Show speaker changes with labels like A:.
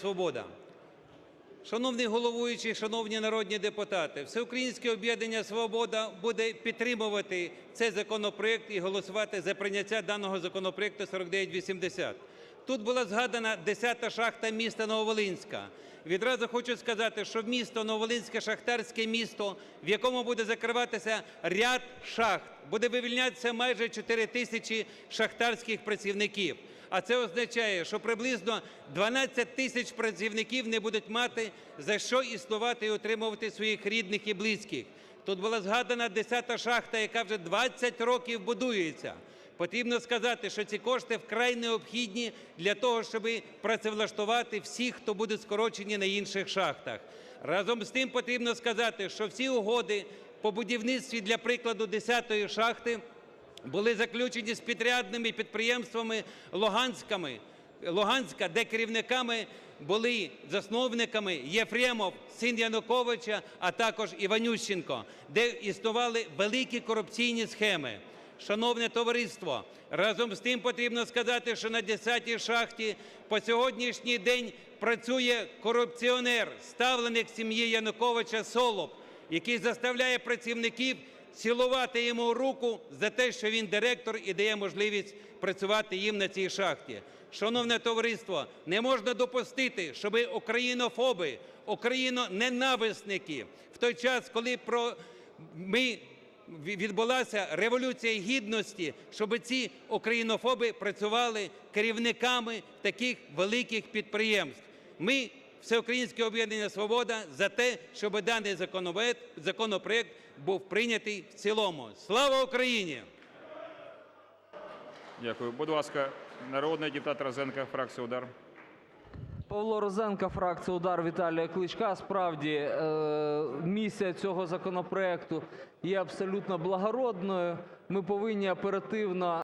A: Свобода. Шановний головуючий, шановні народні депутати, Всеукраїнське об'єднання «Свобода» буде підтримувати цей законопроект і голосувати за прийняття даного законопроекту 4980. Тут була згадана 10-та шахта міста Нововолинська. Відразу хочу сказати, що місто Нововолинське – шахтарське місто, в якому буде закриватися ряд шахт, буде вивільнятися майже 4 тисячі шахтарських працівників. А це означає, що приблизно 12 тисяч працівників не будуть мати за що існувати і утримувати своїх рідних і близьких. Тут була згадана 10-та шахта, яка вже 20 років будується. Потрібно сказати, що ці кошти вкрай необхідні для того, щоб працевлаштувати всіх, хто буде скорочені на інших шахтах. Разом з тим потрібно сказати, що всі угоди по будівництві, для прикладу, 10-ї шахти були заключені з підрядними підприємствами Луганська, де керівниками були засновниками Єфремов, син Януковича, а також Іванющенко, де існували великі корупційні схеми. Шановне товариство, разом з тим потрібно сказати, що на 10-й шахті по сьогоднішній день працює корупціонер, ставленик сім'ї Януковича Солоб, який заставляє працівників цілувати йому руку за те, що він директор і дає можливість працювати їм на цій шахті. Шановне товариство, не можна допустити, щоб українофоби, україноненависники в той час, коли про ми відбулася Революція Гідності, щоб ці українофоби працювали керівниками таких великих підприємств. Ми, Всеукраїнське об'єднання "Свобода", за те, щоб даний законопроект був прийнятий в цілому. Слава Україні!
B: Дякую. Будь ласка, народний депутат Розенко, фракція "Удар".
C: Павло Розенко, фракція "Удар" Віталія Кличка. Справді, е, місія цього законопроекту є абсолютно благородною. Ми повинні оперативно